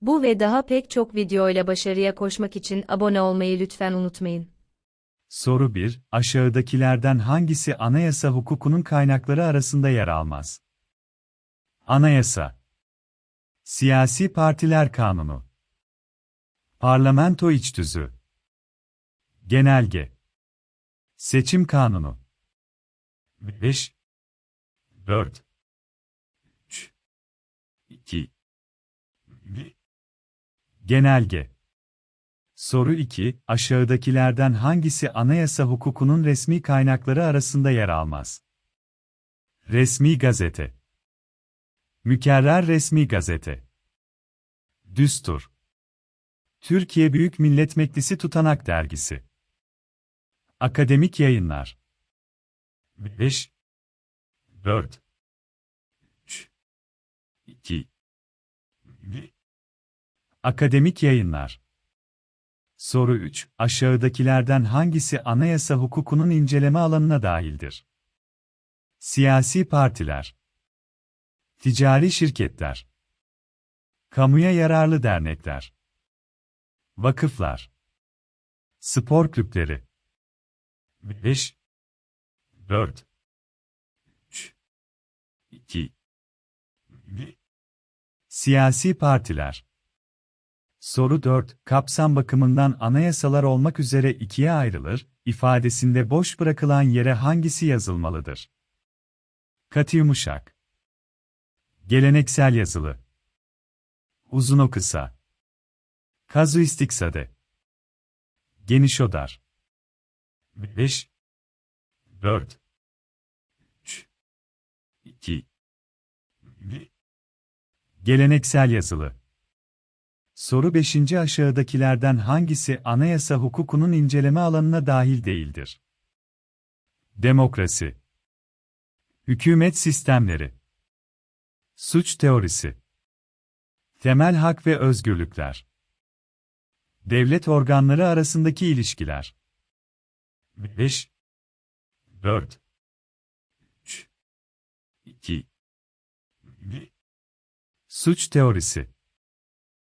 Bu ve daha pek çok videoyla başarıya koşmak için abone olmayı lütfen unutmayın. Soru 1. Aşağıdakilerden hangisi anayasa hukukunun kaynakları arasında yer almaz? Anayasa. Siyasi Partiler Kanunu. Parlamento İçtüzü. Genelge. Seçim Kanunu. 5 4 3 2 1 Genelge. Soru 2. Aşağıdakilerden hangisi anayasa hukukunun resmi kaynakları arasında yer almaz? Resmi gazete. Mükerrer resmi gazete. Düstur. Türkiye Büyük Millet Meclisi Tutanak Dergisi. Akademik Yayınlar. 5 4 3 2 1 Akademik Yayınlar. Soru 3. Aşağıdakilerden hangisi anayasa hukukunun inceleme alanına dahildir? Siyasi partiler, ticari şirketler, kamuya yararlı dernekler, vakıflar, spor kulüpleri. 5 4 3 2 1 Siyasi partiler Soru 4. Kapsam bakımından anayasalar olmak üzere ikiye ayrılır, ifadesinde boş bırakılan yere hangisi yazılmalıdır? Katı yumuşak. Geleneksel yazılı. Uzun o kısa. Kazuistik sade. Geniş o dar. 5 4 3 2 1 Geleneksel yazılı. Soru 5. aşağıdakilerden hangisi anayasa hukukunun inceleme alanına dahil değildir? Demokrasi. Hükümet sistemleri. Suç teorisi. Temel hak ve özgürlükler. Devlet organları arasındaki ilişkiler. 5 4 3 2 1 Suç teorisi